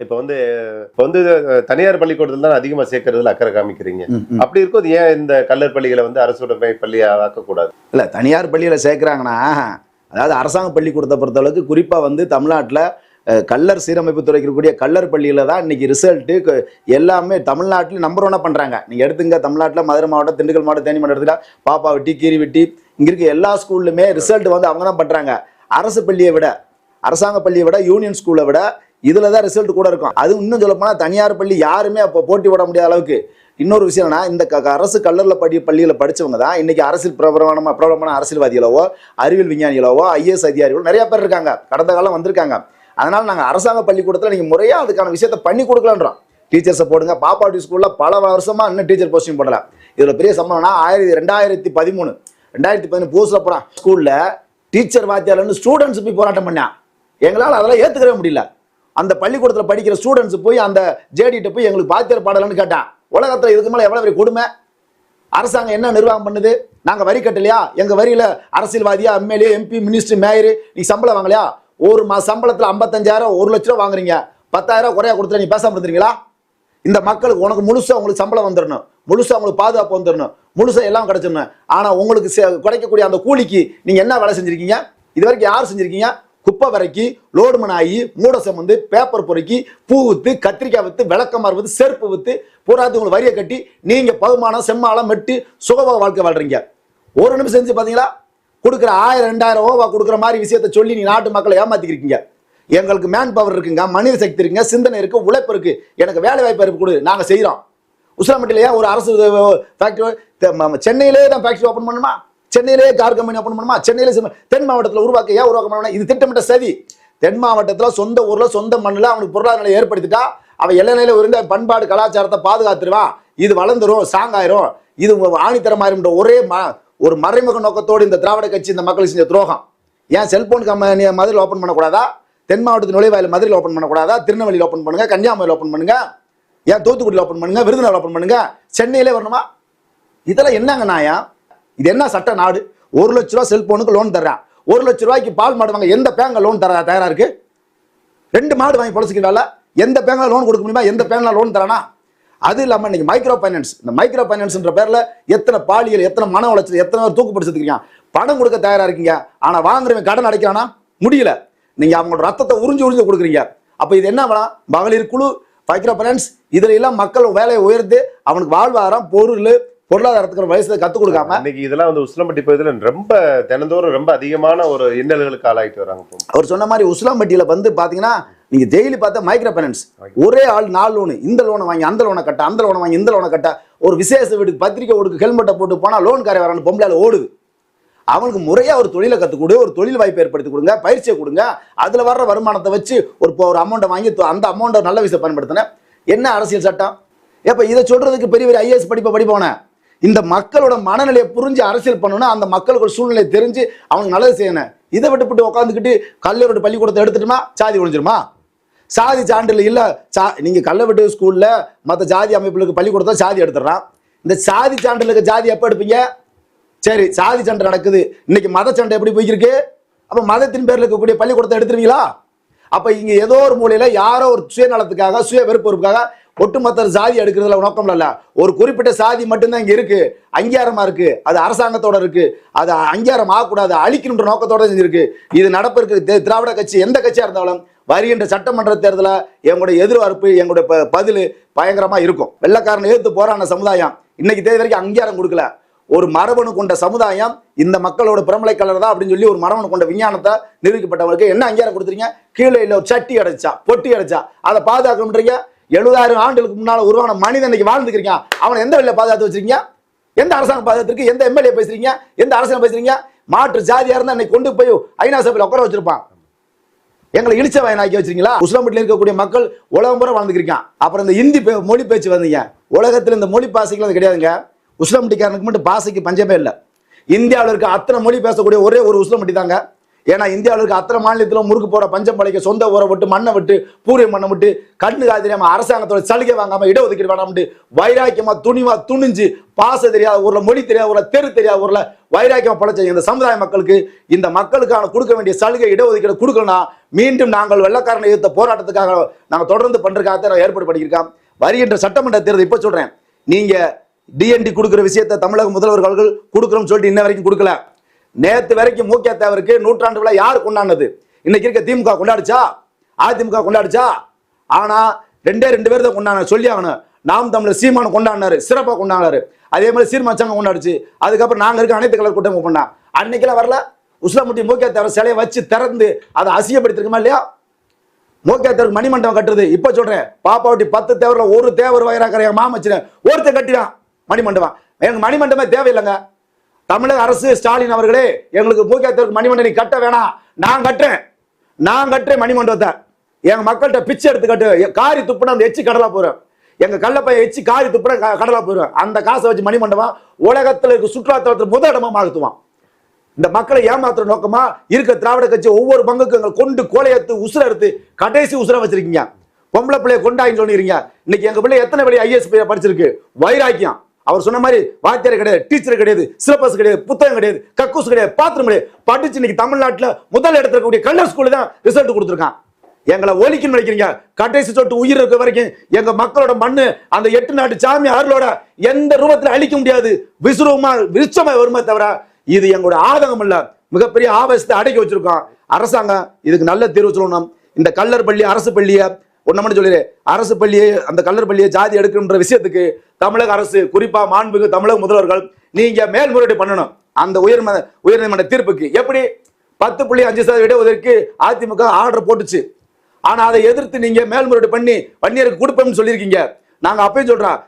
இப்ப வந்து இப்ப வந்து தனியார் பள்ளிக்கூடத்துல தான் அதிகமா சேர்க்கறதுல அக்கறை காமிக்கிறீங்க. அப்படி இருக்கும் ஏன் இந்த கல்லர் பள்ளிகளை வந்து அரசுடைமை பள்ளியா ஆக்கக்கூடாது? இல்லை தனியார் பள்ளியில் சேர்க்குறாங்கன்னா அதாவது அரசாங்க பள்ளிக்கூடத்தை பொறுத்தளவுக்கு குறிப்பாக வந்து தமிழ்நாட்டில் கல்லர் சீரமைப்பு துறைக்கு இருக்கக்கூடிய கல்லர் பள்ளியில் தான் இன்னைக்கு ரிசல்ட்டு எல்லாமே தமிழ்நாட்டில் நம்பர் ஒன்னாக பண்ணுறாங்க நீங்கள் எடுத்துங்க தமிழ்நாட்டில் மதுரை மாவட்டம் திண்டுக்கல் மாவட்டம் தேனி மாவட்டம் எடுத்துட்டா பாப்பா வெட்டி கீரி வெட்டி இங்கே இருக்க எல்லா ஸ்கூல்லுமே ரிசல்ட் வந்து அவங்க தான் பண்ணுறாங்க அரசு பள்ளியை விட அரசாங்க பள்ளியை விட யூனியன் ஸ்கூலை விட இதில் தான் ரிசல்ட் கூட இருக்கும். அது இன்னும் சொல்ல போனால் தனியார் பள்ளி யாருமே அப்போ போட்டி விட முடியாத அளவுக்கு. இன்னொரு விஷயம்னா இந்த க- அரசு கல்லூரில் படி பள்ளியில் படிச்சவங்க தான் இன்றைக்கி அரசியல் பிரபலமான பிரபலமான அரசியல்வாதிகளவோ அறிவியல் விஞ்ஞானிகளவோ ஐஏஎஸ் அதிகாரிகளோ நிறையா பேர் இருக்காங்க. கடந்த காலம் வந்திருக்காங்க. அதனால் நாங்கள் அரசாங்க பள்ளிக்கூடத்தில் நீங்கள் முறையாக அதுக்கான விஷயத்தை பண்ணி கொடுக்கலன்றோம். டீச்சர்ஸை போடுங்க. பாப்பாட்டி ஸ்கூலில் பல வருஷமாக இன்னும் டீச்சர் போஸ்டிங் போடல. இதில் பெரிய சம்பளம்னா ஆயிரத்தி ரெண்டாயிரத்தி பதிமூணு. ரெண்டாயிரத்தி பதிமூணு புதுசில் போகிறான் ஸ்கூலில் டீச்சர் வாத்தியார்லேருந்து ஸ்டூடெண்ட்ஸ் போய் போராட்டம் பண்ணான். எங்களால் அதெல்லாம் ஏற்றுக்கவே முடியல. அந்த பள்ளிக்கூடத்தில் படிக்கிற ஸ்டூடெண்ட்ஸ் போய் அந்த ஜேடிட்ட போய் எங்களுக்கு வாத்தியார் பாடலன்னு கேட்டான். உலகத்தில் இதுக்கு மேலே எவ்வளோ பெரிய கொடுமை? அரசாங்கம் என்ன நிர்வாகம் பண்ணுது? நாங்கள் வரி கட்டலையா? எங்கள் வரியில் அரசியல்வாதியா எம்எல்ஏ எம்பி மினிஸ்டர் மேயர் நீ சம்பளம் வாங்கலையா? ஒரு மா சம்பளத்தில் ஐம்பத்தஞ்சாயிரம் ஒரு லட்ச ரூபா வாங்குறீங்க. பத்தாயிரம் குறையா கொடுத்துட்டு நீ பேச இருந்தீங்களா இந்த மக்களுக்கு உனக்கு முழுசாக உங்களுக்கு சம்பளம் வந்துடணும் முழுசாக உங்களுக்கு பாதுகாப்பு வந்துடணும் முழுசாக எல்லாம் கிடச்சிடணும். ஆனால் உங்களுக்கு கிடைக்கக்கூடிய அந்த கூலிக்கு நீங்கள் என்ன வேலை செஞ்சுருக்கீங்க? இது வரைக்கும் யார் செஞ்சுருக்கீங்க? குப்பை வரைக்கி லோடு மண் ஆகி மூட சுமந்து பேப்பர் பொறுக்கி பூ வித்து கத்திரிக்காய் வித்து விளக்கம் வித்து செருப்பு வித்து பூராத்து உங்களுக்கு வரியை கட்டி நீங்கள் பகுமானம் செம்மாளம் மெட்டு சுகபோக வாழ்க்கை வாழ்றீங்க. ஒரு நிமிஷம் செஞ்சு பார்த்தீங்களா கொடுக்குற ஆயிரம் ரெண்டாயிரம் ஓவா கொடுக்குற மாதிரி விஷயத்த சொல்லி நீ நாட்டு மக்களை ஏமாத்திக்கிறீங்க எங்களுக்கு மேன் பவர் இருக்குங்க மனித சக்தி இருக்குங்க சிந்தனை இருக்குது உழைப்பு இருக்குது எனக்கு வேலை வாய்ப்பு இருக்கு கொடு. நாங்கள் செய்கிறோம் உசிலம்பட்டிலேயே ஒரு அரசு ஃபேக்ட்ரி சென்னையிலே தான் ஃபேக்ட்ரி ஓப்பன் பண்ணுமா? சென்னையிலே கார் கம்பெனி ஓப்பன் பண்ணுமா? சென்னையிலே தென் மாவட்டத்தில் உருவாக்க ஏன் உருவாக்க பண்ணணும் இது திட்டமிட்ட சதி. தென் மாவட்டத்தில் சொந்த ஊரில் சொந்த மண்ணில் அவனுக்கு பொருளாதார நிலை ஏற்படுத்திட்டா அவன் எல்லை நிலையில் இருந்த பண்பாடு கலாச்சாரத்தை பாதுகாத்துருவான். இது வளர்ந்துரும் சாங்காயிரும் இது ஆணித்தரமாயிருன்ற ஒரே ம ஒரு மறைமுக நோக்கத்தோடு இந்த திராவிட கட்சி இந்த மக்கள் செஞ்ச துரோகம். ஏன் செல்போன் கம்பெனியை மதுரையில் ஓப்பன் பண்ணக்கூடாதா? தென் மாவட்டத்து நுழைவாயில் மதுரையில் ஓப்பன் பண்ணக்கூடாதா? திருநெல்வேலியில் ஓப்பன் பண்ணுங்க கன்னியாகுமரியில் ஓப்பன் பண்ணுங்க ஏன் தூத்துக்குடியில் ஓப்பன் பண்ணுங்க விருதுநகர் ஓப்பன் பண்ணுங்க சென்னையிலே வரணுமா? இதெல்லாம் என்னங்க நாயா? இது என்ன சட்ட நாடு? ஒரு லட்ச ரூபா செல்போனுக்கு லோன் தர்றான். ஒரு லட்ச ரூபாய்க்கு பால் மாடு வாங்க எந்த பேங்க லோன் தர தயாரா இருக்கு? ரெண்டு மாடு வாங்கி பொழைச்சிக்கிறால எந்த பேங்க்ல லோன் கொடுக்க முடியுமா? எந்த பேங்க்ல லோன் தரானா? அது இல்லாம இன்னைக்கு மைக்ரோ ஃபைனான்ஸ் இந்த மைக்ரோ ஃபைனான்ஸ்ன்ற பேர்ல எத்தனை பாலியல் எத்தனை மன உளைச்சல் எத்தனை பேர் தூக்கு பிடிச்சிருக்கீங்க பணம் கொடுக்க தயாரா இருக்கீங்க. ஆனா வாங்குறவங்க கடன் அடைக்கிறானா? முடியல. நீங்க அவங்களோட ரத்தத்தை உறிஞ்சு உறிஞ்சு கொடுக்குறீங்க. அப்ப இது என்ன வேணாம் மகளிர் குழு மைக்ரோ ஃபைனான்ஸ் இதுல எல்லாம் மக்கள் வேலையை உயர்த்து அவனுக்கு வாழ்வாதாரம் பொருள் பொருளாதாரத்துக்கு வயசுல கத்துக் கொடுக்காம இன்னைக்கு இதெல்லாம் வந்து உசிலம்பட்டி பகுதியில ரொம்ப தினந்தோறும் ரொம்ப அதிகமான ஒரு இன்னல்களுக்கு ஆளாயிட்டு வராங்க. அவர் சொன்ன மாதிரி உஸ்லாம்பட்டியில வந்து பாத்தீங்கன்னா நீங்க டெய்லி பார்த்தா மைக்ரோ ஃபைனான்ஸ் ஒரே ஆள் நாலு லோனு இந்த லோனை வாங்கி அந்த லோனை கட்ட அந்த லோனை வாங்கி இந்த லோனை கட்ட ஒரு விசேஷ வீட்டுக்கு பத்திரிக்கை கொடுக்கு ஹெல்மெட்டை போட்டு போனா லோன் காரை வரான்னு பொம்பளையால ஓடுது. அவனுக்கு முறையா ஒரு தொழிலை கற்றுக் கொடு ஒரு தொழில் வாய்ப்பு ஏற்படுத்தி கொடுங்க பயிற்சியை கொடுங்க அதுல வர்ற வருமானத்தை வச்சு ஒரு ஒரு அமௌண்ட்டை வாங்கி அந்த அமௌண்ட்டை நல்ல விஷயம் பயன்படுத்தின. என்ன அரசியல் சட்டம்? ஏப்ப இதை சொல்றதுக்கு பெரிய பெரிய ஐஏஎஸ் படிப்பை படிப்பவன? இந்த மக்களோட மனநிலையை புரிஞ்சு அரசியல் பண்ணணும் அந்த மக்களுக்கு ஒரு சூழ்நிலையை தெரிஞ்சு அவனுக்கு நல்லது செய்யணும். இதை விட்டுப்பட்டு உட்காந்துக்கிட்டு கல்லூரோட பள்ளிக்கூடத்தை எடுத்துட்டுமா? சாதி ஒழிஞ்சிருமா? சாதி சான்றிதழ் இல்லை சா நீங்கள் கள்ளவெட்டு ஸ்கூலில் மற்ற ஜாதி அமைப்புகளுக்கு பள்ளிக்கூடத்தை சாதி எடுத்துடுறான். இந்த சாதி சான்றிதழுக்கு ஜாதி எப்போ எடுப்பீங்க? சரி சாதி சண்டை நடக்குது. இன்னைக்கு மத சண்டை எப்படி போய்க்கிருக்கு? அப்போ மதத்தின் பேரில் இருக்கக்கூடிய பள்ளிக்கூடத்தை எடுத்துருவீங்களா? அப்போ இங்கே ஏதோ ஒரு மூலையில் யாரோ ஒரு சுயநலத்துக்காக சுய வெறுப்புக்காக ஒட்டுமொத்த சாதி எடுக்கிறதுல நோக்கம் இல்ல. ஒரு குறிப்பிட்ட சாதி மட்டும்தான் இங்க இருக்கு. அங்கீகாரமா இருக்கு. அது அரசாங்கத்தோட இருக்கு. அது அங்கீகாரம் ஆகக்கூடாது அழிக்கணுன்ற நோக்கத்தோட செஞ்சிருக்கு. இது நடப்பிற்கு திராவிட கட்சி எந்த கட்சியா இருந்தாலும் வருகின்ற சட்டமன்ற தேர்தலில் எங்களுடைய எதிர்பார்ப்பு எங்களுடைய ப- பதில் பயங்கரமா இருக்கும். வெள்ளக்காரனை எதிர்த்து போராடின சமுதாயம் இன்னைக்கு தேதி வரைக்கும் அங்கீகாரம் கொடுக்கல. ஒரு மரபணு கொண்ட சமுதாயம் இந்த மக்களோட பிரமலை கலர் தான் அப்படின்னு சொல்லி ஒரு மரபணு கொண்ட விஞ்ஞானத்தை நிரூபிக்கப்பட்டவங்களுக்கு என்ன அங்கீகாரம் கொடுத்துறீங்க கீழே இல்லை ஒரு சட்டி அடைச்சா பொட்டி அடைச்சா. அதை பாதுகாக்கணுன்றீங்க எழுபதாயிரம் ஆண்டுகளுக்கு முன்னால் உருவான மனிதன் இன்னைக்கு வாழ்ந்துக்கிறீங்க அவனை எந்த வழியில் பாதுகாத்து வச்சிருக்கீங்க? எந்த அரசாங்கம் பாதுகாத்திருக்கு? எந்த எம்எல்ஏ பேசுறீங்க? எந்த அரசாங்கம் பேசுறீங்க? மாற்று ஜாதியா இருந்தா இன்னைக்கு கொண்டு போய் ஐநா சபையில் உட்கார வச்சிருப்பான். எங்களை இழிச்ச வயனாக்கி வச்சிருக்கீங்களா? உஸ்லாம்பட்டில் இருக்கக்கூடிய மக்கள் உலகம் பூரா வாழ்ந்துக்கிருக்கான். அப்புறம் இந்த இந்தி பே- மொழி பேச்சு வந்தீங்க. உலகத்தில் இந்த மொழி பாசைகள் அது கிடையாதுங்க. உஸ்லாம்பட்டிக்காரனுக்கு மட்டும் பாசைக்கு பஞ்சமே இல்லை. இந்தியாவில் இருக்க அத்தனை மொழி பேசக்கூடிய ஒரே ஒரு உஸ்லாம்பட்டி தாங்க ஏன்னா இந்தியாவில் இருக்க அத்தனை மாநிலத்திலும் முறுக்கு போற பஞ்சம் பழைக்க சொந்த ஊரை விட்டு மண்ணை விட்டு பூரிய மண்ணை விட்டு கண்ணு காது தெரியாம அரசாங்கத்தோட சலுகை வாங்காம இடஒதுக்கீடு வேணாம்ட்டு வைராக்கியமா துணிவா துணிஞ்சு பாச தெரியாத ஊர்ல மொழி தெரியாத ஊர்ல தெரு தெரியாத ஊர்ல வைராக்கியமா பழைச்ச இந்த சமுதாய மக்களுக்கு இந்த மக்களுக்கான கொடுக்க வேண்டிய சலுகை இடஒதுக்கீடு கொடுக்கணும் மீண்டும் நாங்கள் வெள்ளக்காரனை எதிர்த்த போராட்டத்துக்காக நாங்கள் தொடர்ந்து பண்றதுக்காக நான் ஏற்பாடு பண்ணியிருக்கோம். வருகின்ற சட்டமன்ற தேர்தல் இப்ப சொல்றேன். நீங்க டிஎன்டி கொடுக்குற விஷயத்தை தமிழக முதல்வர்கள் கொடுக்குறோம்னு சொல்லிட்டு இன்ன வரைக்கும் கொடுக்கல. நேத்து வரைக்கும் மூக்கிய தேவருக்கு நூற்றாண்டு விழா யார் கொண்டாடினது இன்னைக்கு இருக்க திமுக கொண்டாடுச்சா? அதிமுக கொண்டாடுச்சா? ஆனா ரெண்டே ரெண்டு பேர் தான் கொண்டாட சொல்லி ஆகணும். நாம் தமிழர் சீமான் கொண்டாடினாரு சிறப்பா கொண்டாடினாரு. அதே மாதிரி சீர்மாச்சாங்க கொண்டாடுச்சு. அதுக்கப்புறம் நாங்க இருக்க அனைத்து கலர் கூட்டம் பண்ணா அன்னைக்கெல்லாம் வரல. உஸ்லாமுட்டி மூக்கிய தேவர் சிலையை வச்சு திறந்து அதை அசியப்படுத்திருக்குமா இல்லையா? மூக்கிய தேவர் மணிமண்டபம் கட்டுறது. இப்ப சொல்றேன் பாப்பாவட்டி பத்து தேவரில் ஒரு தேவர் வயிறாக்கிற என் மாமச்சின. ஒருத்தன் கட்டிடான் மணிமண்டபம். எனக்கு மணிமண்டபமே தேவையில்லைங்க. தமிழக அரசு ஸ்டாலின் அவர்களே எங்களுக்கு மூக்கியத்திற்கு மணிமண்டலி கட்ட வேணாம். நான் கட்டுறேன். நான் கட்டுறேன் மணிமண்டபத்தை. எங்க மக்கள்கிட்ட பிச்சை எடுத்து கட்டு. காரி துப்புனா அந்த எச்சி கடலா போறேன் எங்க கள்ளப்பைய எச்சி காரி துப்புனா க- கடலா போயிடும் அந்த காசை வச்சு மணிமண்டபம் உலகத்துல இருக்க சுற்றுலாத்தலத்தில் முதல் இடமா மாத்துவான். இந்த மக்களை ஏமாத்துற நோக்கமா இருக்க திராவிட கட்சி ஒவ்வொரு பங்குக்கு எங்களை கொண்டு கோலையத்து உசுர எடுத்து கடைசி உசுர வச்சிருக்கீங்க. பொம்பளை பிள்ளைய கொண்டாயின்னு சொல்லிருக்கீங்க. இன்னைக்கு எங்க பிள்ளை எத்தனை பிள்ளை ஐஎஸ் படிச்சிருக்கு? வைராக்கியம். அவர் சொன்ன மாதிரி வாத்தியார் கிடையாது டீச்சர் கிடையாது சிலபஸ் கிடையாது புத்தகம் கிடையாது கக்கூஸ் கிடையாது பாத்திரம் கிடையாது. படிச்சு இன்னைக்கு தமிழ்நாட்டில் முதல் இடத்துல இருக்கக்கூடிய கல்லூர் ஸ்கூல் தான் ரிசல்ட் கொடுத்துருக்கான். எங்களை ஒலிக்கணும்னு நினைக்கிறீங்க? கடைசி சொட்டு உயிர் இருக்க வரைக்கும் எங்க மக்களோட மண்ணு அந்த எட்டு நாட்டு சாமி அருளோட எந்த ரூபத்தில் அழிக்க முடியாது? விசுரூபமா விருச்சமா வருமே தவிர இது எங்களோட ஆதங்கம் இல்ல. மிகப்பெரிய ஆவேசத்தை அடக்கி வச்சிருக்கோம் அரசாங்கம் இதுக்கு நல்ல தீர்வு சொல்லணும். இந்த கல்லர் பள்ளி அரசு பள்ளியை ஒன்ன மட்டும் சொல்லிடு அரசு பள்ளியை அந்த கல்லர் பள்ளியை ஜாதி எடுக்கணுன்ற விஷயத்துக்கு தமிழக அரசு குறிப்பா மாண்புக்கு தமிழக முதல்வர்கள் நீங்க மேல்முறையீடு பண்ணணும். அந்த உயர்ம உயர்நீதிமன்ற தீர்ப்புக்கு. எப்படி? பத்து புள்ளி அஞ்சு சதவீத இடஒதுக்கு அதிமுக ஆர்டர் போட்டுச்சு. ஆனா அதை எதிர்த்து நீங்க மேல்முறையீடு பண்ணி வன்னியருக்கு கொடுப்போம்னு சொல்லியிருக்கீங்க. நாங்க அப்பயும் சொல்றோம்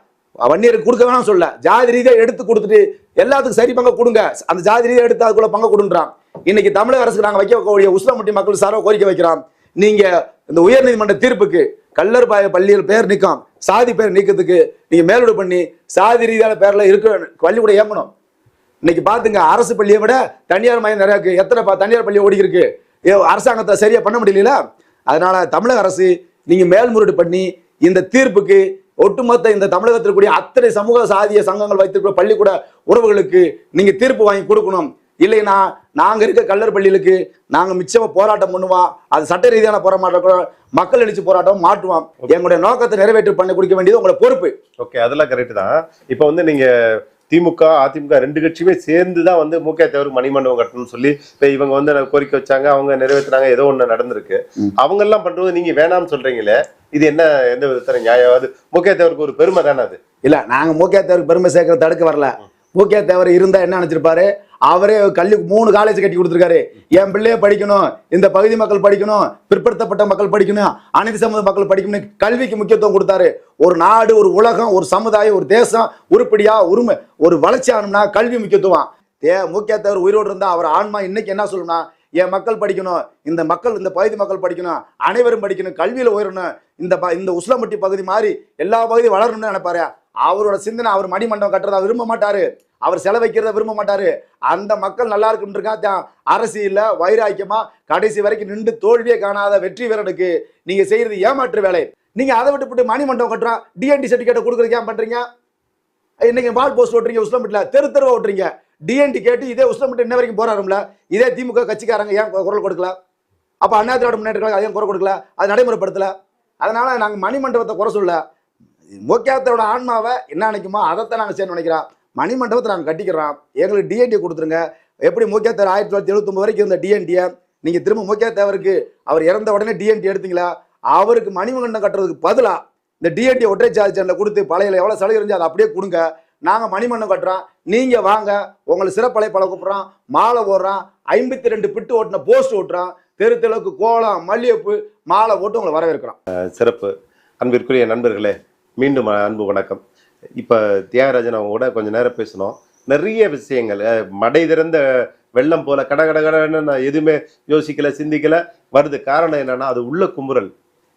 வன்னியருக்கு கொடுக்க வேணாம் சொல்ல ஜாதி ரீதியாக எடுத்து கொடுத்துட்டு எல்லாத்துக்கும் சரி பங்க கொடுங்க. அந்த ஜாதி ரீதியாக எடுத்து அதுக்குள்ள பங்க கொடுன்றான். இன்னைக்கு தமிழக அரசுக்கு நாங்கள் வைக்கக்கூடிய உஸ்லாமுட்டி மக்கள் சார்பாக கோரிக்கை வைக்கிறோம். நீங்க இந்த உயர்நீதிமன்ற தீர்ப்புக்கு கல்லர் பாய பள்ளியில் பேர் நீக்கம் சாதி பேர் நீக்கத்துக்கு நீங்க மேலோடு பண்ணி சாதி ரீதியான பேர்ல இருக்க பள்ளிக்கூட இயங்கணும். இன்னைக்கு பாத்துங்க அரசு பள்ளியை விட தனியார் மையம் நிறைய இருக்கு. எத்தனை பா- தனியார் பள்ளி ஓடி இருக்கு. அரசாங்கத்தை சரியா பண்ண முடியல அதனால தமிழக அரசு நீங்க மேல்முறையீடு பண்ணி இந்த தீர்ப்புக்கு ஒட்டுமொத்த இந்த தமிழகத்திற்குரிய அத்தனை சமூக சாதிய சங்கங்கள் வைத்திருக்கிற பள்ளிக்கூட உறவுகளுக்கு நீங்க தீர்ப்பு வாங்கி கொடுக்கணும். இல்லைன்னா நாங்க இருக்க கல்லர் பள்ளிகளுக்கு நாங்க மிச்சமா போராட்டம் பண்ணுவோம். அது சட்ட ரீதியான போராட்டம் கூட மக்கள் எழுச்சி போராட்டம் மாற்றுவோம். எங்களுடைய நோக்கத்தை நிறைவேற்றி பண்ணி கொடுக்க வேண்டியது உங்களோட பொறுப்பு. ஓகே அதெல்லாம் கரெக்ட் தான். இப்போ வந்து நீங்க திமுக அதிமுக ரெண்டு கட்சியுமே சேர்ந்து தான் வந்து மூக்கிய தேவர் மணிமண்டபம் கட்டணும்னு சொல்லி இப்ப இவங்க வந்து கோரிக்கை வச்சாங்க அவங்க நிறைவேற்றினாங்க ஏதோ ஒண்ணு நடந்திருக்கு. ம். அவங்க எல்லாம் பண்றது நீங்க வேணாம்னு சொல்றீங்களே இது என்ன எந்த விதத்துல நியாயம்? அது மூக்கிய தேவருக்கு ஒரு பெருமை தானே அது? இல்ல நாங்க மூக்கியா தேவருக்கு பெருமை சேர்க்கிற தடுக்க வரல. மூக்கியா தேவர் இருந்தா என்ன நினைச்சிருப்பாரு? அவரே கல்வி மூணு காலேஜ் கட்டி கொடுத்துருக்காரு. என் பிள்ளைய படிக்கணும் இந்த பகுதி மக்கள் படிக்கணும் பிற்படுத்தப்பட்ட மக்கள் படிக்கணும் அனைத்து சமூக மக்கள் படிக்கணும் கல்விக்கு முக்கியத்துவம் கொடுத்தாரு. ஒரு நாடு ஒரு உலகம் ஒரு சமுதாயம் ஒரு தேசம் உருப்படியா உரிமை ஒரு வளர்ச்சி ஆகணும்னா கல்வி முக்கியத்துவம். தே மூக்கியா உயிரோடு இருந்தா அவர் ஆன்மா இன்னைக்கு என்ன சொல்லணும்னா என் மக்கள் படிக்கணும் இந்த மக்கள் இந்த பகுதி மக்கள் படிக்கணும் அனைவரும் படிக்கணும் கல்வியில் உயரணும் இந்த ப- இந்த உஸ்லம்பட்டி பகுதி மாதிரி எல்லா பகுதியும் வளரணும்னு நினைப்பாரு. அவரோட சிந்தனை அவர் மணிமண்டபம் கட்டுறதா விரும்ப மாட்டாரு. அவர் செலவைக்கிறத விரும்ப மாட்டாரு. அந்த மக்கள் நல்லா இருக்குன்றிருக்கா அரசியல வைராக்கியமா கடைசி வரைக்கும் நின்று தோல்வியே காணாத வெற்றி வீரனுக்கு நீங்க செய்யறது ஏமாற்று வேலை. நீங்க அதை விட்டுவிட்டு மணிமண்டபம் கட்டுறோம் டிஎன்டி சர்டிஃபிகேட் கொடுக்குறதுக்கு ஏன் பண்றீங்க? இன்னைக்கு வால் போஸ்ட் ஓட்டுறீங்க உஸ்லம்பட்டில தெரு தெருவா ஓட்டுறீங்க. டிஎன்டி கேட்டு இதே உஸ்லம்பட்டு இன்ன வரைக்கும் போராடும்ல? இதே திமுக கட்சிக்காரங்க ஏன் குரல் கொடுக்கல? அப்ப அண்ணா திராவிட முன்னேற்ற கழகம் அதையும் குரல் கொடுக்கல? அது நடைமுறைப்படுத்தல? அதனால நாங்க மணிமண்டபத்தை குறை சொல்ல முக்கியத்தோட ஆன்மாவை என்ன நினைக்குமோ அதைத்தான் நாங்கள் சேர்ந்து நினைக்கிறோம். மணிமண்டபத்தை நாங்கள் கட்டிக்கிறோம் எங்களுக்கு டிஎன்டி கொடுத்துருங்க. எப்படி மோக்கியாத்தர் ஆயிரத்தி தொள்ளாயிரத்தி எழுபத்தொம்பது வரைக்கும் இருந்த டிஎன்டியை நீங்கள் திரும்ப மோக்கியாத்தேவருக்கு அவர் இறந்த உடனே டிஎன்டி எடுத்தீங்களா? அவருக்கு மணிமண்டபம் கட்டுறதுக்கு பதிலாக இந்த டிஎன்டி ஒற்றை சார்ஜ் கொடுத்து பழையில் எவ்வளோ சலுகை இருந்துச்சு அதை அப்படியே கொடுங்க. நாங்கள் மணிமண்டம் கட்டுறோம். நீங்கள் வாங்க. உங்களை சிறப்பலை பழ கூப்பிட்றோம். மாலை ஓடுறோம் ஐம்பத்தி ரெண்டு பிட்டு ஓட்டின போஸ்ட் ஓட்டுறோம். தெரு தெருவுக்கு கோலம் மல்லிகைப்பூ மாலை போட்டு உங்களை வரவேற்கிறோம். சிறப்பு. அன்பிற்குரிய நண்பர்களே மீண்டும் அன்பு வணக்கம். இப்போ தியாகராஜன் அவங்க கூட கொஞ்ச நேரம் பேசணும். நிறைய விஷயங்கள் மடை திறந்த வெள்ளம் போல கட கட கடன்னு நான் எதுவுமே யோசிக்கல சிந்திக்கல. வருது காரணம் என்னன்னா அது உள்ள குமுறல்.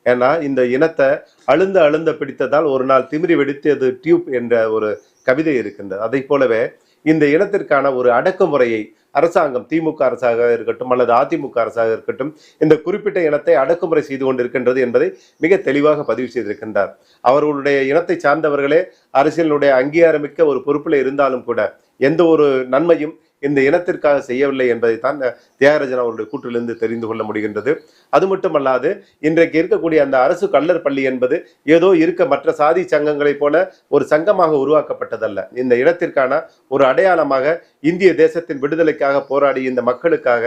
ஏன்னா இந்த இனத்தை அழுந்த அழுந்த பிடித்ததால் ஒரு நாள் திமிரி வெடித்து அது டியூப் என்ற ஒரு கவிதை இருக்கின்றது. அதை போலவே இந்த இனத்திற்கான ஒரு அடக்குமுறையை அரசாங்கம் திமுக அரசாக இருக்கட்டும் அல்லது அதிமுக அரசாக இருக்கட்டும் இந்த குறிப்பிட்ட இனத்தை அடக்குமுறை செய்து கொண்டிருக்கின்றது என்பதை மிக தெளிவாக பதிவு செய்திருக்கின்றார். அவர்களுடைய இனத்தை சார்ந்தவர்களே அரசியலுடைய அங்கீகாரமிக்க ஒரு பொறுப்பில் இருந்தாலும் கூட எந்த ஒரு நன்மையும் இந்த இனத்திற்காக செய்யவில்லை என்பதைத்தான் தியாகராஜன் அவருடைய கூற்றிலிருந்து தெரிந்து கொள்ள முடிகின்றது. அது மட்டுமல்லாது இன்றைக்கு இருக்கக்கூடிய அந்த அரசு கல்லர் பள்ளி என்பது ஏதோ இருக்க மற்ற சாதி சங்கங்களைப் போல ஒரு சங்கமாக உருவாக்கப்பட்டதல்ல. இந்த இடத்திற்கான ஒரு அடையாளமாக இந்திய தேசத்தின் விடுதலைக்காக போராடி இந்த மக்களுக்காக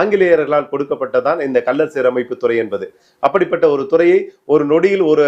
ஆங்கிலேயர்களால் கொடுக்கப்பட்டதான் இந்த கல்லர் சீரமைப்பு துறை என்பது. அப்படிப்பட்ட ஒரு துறையை ஒரு நொடியில் ஒரு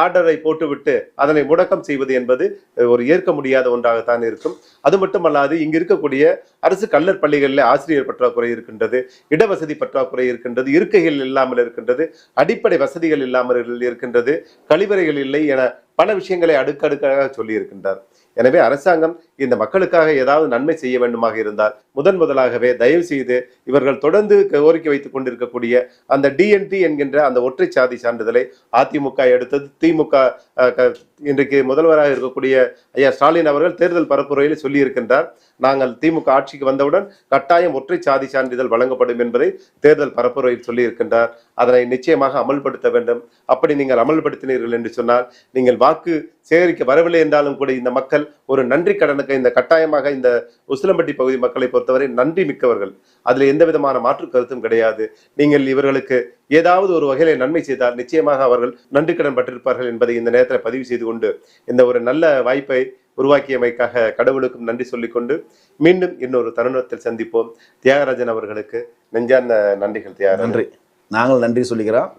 ஆர்டரை போட்டுவிட்டு அதனை முடக்கம் செய்வது என்பது ஒரு ஏற்க முடியாத ஒன்றாகத்தான் இருக்கும். அது மட்டுமல்லாது இங்கு இருக்கக்கூடிய அரசு கல்லர் பள்ளிகளில் ஆசிரியர் பற்றாக்குறை இருக்கின்றது இடவசதி பற்றாக்குறை இருக்கின்றது இருக்கைகள் இல்லாமல் இருக்கின்றது அடிப்படை வசதிகள் இல்லாமல் இருக்கின்றது கழிவறைகள் இல்லை என பல விஷயங்களை அடுக்கடுக்காக சொல்லியிருக்கின்றார். எனவே அரசாங்கம் இந்த மக்களுக்காக ஏதாவது நன்மை செய்ய வேண்டுமாக இருந்தால் முதன் முதலாகவே தயவு செய்து இவர்கள் தொடர்ந்து கோரிக்கை வைத்துக் கொண்டிருக்கக்கூடிய அந்த டிஎன்டி என்கின்ற அந்த ஒற்றை சாதி சான்றிதழை அதிமுக எடுத்தது. திமுக இன்றைக்கு முதல்வராக இருக்கக்கூடிய ஐயா ஸ்டாலின் அவர்கள் தேர்தல் பரப்புரையில் சொல்லியிருக்கின்றார். நாங்கள் திமுக ஆட்சிக்கு வந்தவுடன் கட்டாயம் ஒற்றை சாதி சான்றிதழ் வழங்கப்படும் என்பதை தேர்தல் பரப்புரையில் சொல்லியிருக்கின்றார். அதனை நிச்சயமாக அமல்படுத்த வேண்டும். அப்படி நீங்கள் அமல்படுத்தினீர்கள் என்று சொன்னால் நீங்கள் வாக்கு சேகரிக்க வரவில்லை என்றாலும் கூட இந்த மக்கள் ஒரு நன்றி கடனுக்கு இந்த கட்டாயமாக இந்த உசிலம்பட்டி பகுதி மக்களை பொறுத்தவரை நன்றி மிக்கவர்கள். அதில் எந்த விதமான மாற்று கருத்தும் கிடையாது. நீங்கள் இவர்களுக்கு ஏதாவது ஒரு வகையில நன்மை செய்தால் நிச்சயமாக அவர்கள் நன்றி கடன் பட்டிருப்பார்கள் என்பதை இந்த நேரத்தில் பதிவு செய்து கொண்டு இந்த ஒரு நல்ல வாய்ப்பை உருவாக்கியமைக்காக கடவுளுக்கும் நன்றி சொல்லிக்கொண்டு மீண்டும் இன்னொரு தருணத்தில் சந்திப்போம். தியாகராஜன் அவர்களுக்கு நெஞ்சார்ந்த நன்றிகள் தியாக நன்றி. நாங்கள் நன்றி சொல்லிக்கிறோம்.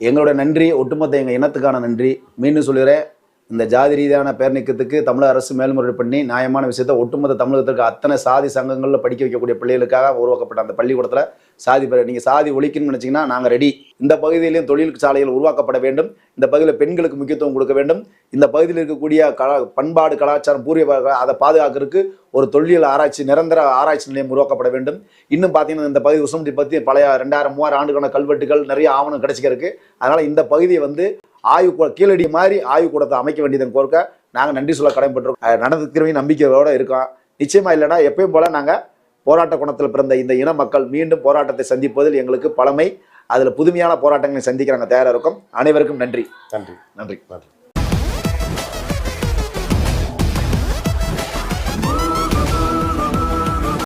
எங்களுடைய நன்றி ஒட்டுமொத்த எங்கள் இனத்துக்கான நன்றி. மீண்டும் சொல்கிறேன் இந்த ஜாதி ரீதியான பேர் நீக்கத்துக்கு தமிழக அரசு மேல்முறையீடு பண்ணி நியாயமான விஷயத்தை ஒட்டுமொத்த தமிழகத்திற்கு அத்தனை சாதி சங்கங்களில் படிக்க வைக்கக்கூடிய பிள்ளைகளுக்காக உருவாக்கப்பட்ட அந்த பள்ளிக்கூடத்தில் சாதி பேர் நீங்கள் சாதி ஒழிக்கணும்னு நினச்சிங்கன்னா நாங்கள் ரெடி இந்த பகுதியிலையும் தொழில் சாலைகள் உருவாக்கப்பட வேண்டும். இந்த பகுதியில் பெண்களுக்கு முக்கியத்துவம் கொடுக்க வேண்டும். இந்த பகுதியில் இருக்கக்கூடிய கலா பண்பாடு கலாச்சாரம் பூர்வீக அதை பாதுகாக்கிறதுக்கு ஒரு தொல்லியல் ஆராய்ச்சி நிரந்தர ஆராய்ச்சி நிலையம் உருவாக்கப்பட வேண்டும். இன்னும் பார்த்தீங்கன்னா இந்த பகுதி உசமட்டி பற்றி பழைய ரெண்டாயிரம் மூவாயிரம் ஆண்டுக்கான கல்வெட்டுகள் நிறைய ஆவணம் கிடைச்சிருக்கு அதனால் இந்த பகுதியை வந்து ஆய்வு கூட கீழடி மாதிரி ஆய்வு கூடத்தை அமைக்க வேண்டியதன் கோர்க்க நாங்கள் நன்றி சொல்ல கடமைப்பட்டிருக்கோம். நடந்துக்கிறவங்க நம்பிக்கையோட இருக்கோம். நிச்சயமா இல்லைன்னா எப்பயும் போல நாங்கள் போராட்ட குணத்தில் பிறந்த இந்த இன மக்கள் மீண்டும் போராட்டத்தை சந்திப்பதில் எங்களுக்கு பழமை. அதில் புதுமையான போராட்டங்களை சந்திக்க நாங்கள் தயாராக இருக்கோம். அனைவருக்கும் நன்றி. நன்றி. நன்றி. நன்றி.